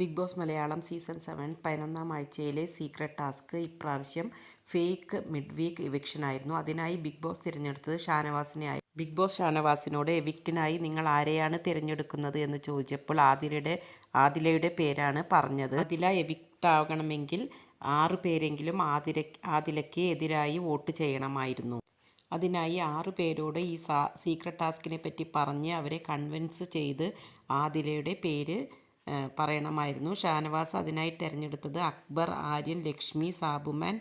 Bigg Boss Malayalam season seven പതിനൊന്നാം ആഴ്ചയിലെ secret task ഇപ്രാവശ്യം ഫേക്ക് മിഡ് വീക്ക് ഇവിക്ഷനായിരുന്നു അതിനായി ബിഗ് ബോസ് തിരഞ്ഞെടുത്തത് ഷാനവാസിനെ ആയി. ബിഗ് ബോസ് ഷാനവാസിനോട് എവിക്റ്റിനായി നിങ്ങൾ ആരെയാണ് തിരഞ്ഞെടുക്കുന്നത് എന്ന് ചോദിച്ചപ്പോൾ ആദിലയുടെ ആദിലയുടെ പേരാണ് പറഞ്ഞത്. ആദില എവിക്റ്റ് ആകണമെങ്കിൽ ആറ് പേരെങ്കിലും ആതിര ആതിലയ്ക്ക് എതിരായി വോട്ട് ചെയ്യണമായിരുന്നു. അതിനായി ആറ് പേരോട് ഈ സീക്രട്ട് ടാസ്കിനെ പറ്റി പറഞ്ഞ് അവരെ കൺവിൻസ് ചെയ്ത് ആദിലയുടെ പേര് പറയണമായിരുന്നു. ഷാനവാസ് അതിനായി തിരഞ്ഞെടുത്തത് അക്ബർ ആര്യൻ ലക്ഷ്മി സാബുമാൻ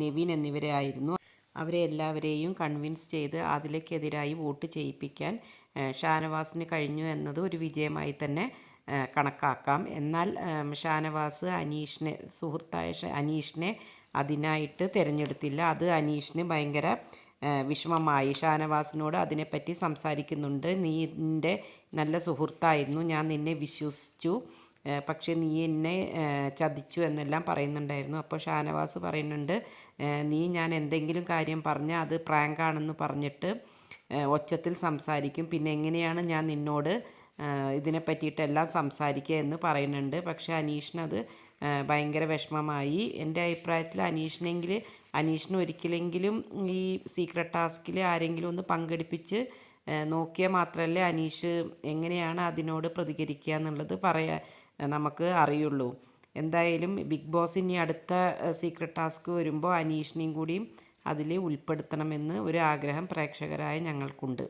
നെവിൻ എന്നിവരെ ആയിരുന്നു. അവരെ എല്ലാവരെയും കൺവിൻസ് ചെയ്ത് അതിലേക്കെതിരായി വോട്ട് ചെയ്യിപ്പിക്കാൻ ഷാനവാസിന് കഴിഞ്ഞു എന്നത് ഒരു വിജയമായി തന്നെ കണക്കാക്കാം. എന്നാൽ ഷാനവാസ് അനീഷിനെ സുഹൃത്തായ അനീഷിനെ അതിനായിട്ട് തിരഞ്ഞെടുത്തില്ല. അത് അനീഷിന് ഭയങ്കര വിഷമമായി ഷാനവാസിനോട് അതിനെപ്പറ്റി സംസാരിക്കുന്നുണ്ട്. നീ എന്റെ നല്ല സുഹൃത്തായിരുന്നു. ഞാൻ നിന്നെ വിശ്വസിച്ചു. പക്ഷേ നീ എന്നെ ചതിച്ചു എന്നെല്ലാം പറയുന്നുണ്ടായിരുന്നു. അപ്പോൾ ഷാനവാസ് പറയുന്നുണ്ട് നീ ഞാൻ എന്തെങ്കിലും കാര്യം പറഞ്ഞാൽ അത് പ്രാങ്കാണെന്ന് പറഞ്ഞിട്ട് ഒച്ചത്തിൽ സംസാരിക്കും. പിന്നെ എങ്ങനെയാണ് ഞാൻ നിന്നോട് ഇതിനെ പറ്റിയിട്ടെല്ലാം സംസാരിക്കുക എന്ന് പറയുന്നുണ്ട്. പക്ഷേ അനീഷിനത് ഭയങ്കര വിഷമമായി. എന്റെ അഭിപ്രായത്തിൽ അനീഷിനെങ്കിൽ അനീഷിന് ഒരിക്കലെങ്കിലും ഈ സീക്രട്ട് ടാസ്കിൽ ആരെങ്കിലും ഒന്ന് പങ്കെടുപ്പിച്ച് നോക്കിയാൽ മാത്രമല്ലേ അനീഷ് എങ്ങനെയാണ് അതിനോട് പ്രതികരിക്കുക എന്നുള്ളത് പറയാ നമുക്ക് അറിയുള്ളൂ. എന്തായാലും ബിഗ് ബോസ് ഇനി അടുത്ത സീക്രട്ട് ടാസ്ക് വരുമ്പോൾ അനീഷിനെയും കൂടിയും അതിൽ ഉൾപ്പെടുത്തണമെന്ന് ഒരു ആഗ്രഹം പ്രേക്ഷകരായ ഞങ്ങൾക്കുണ്ട്.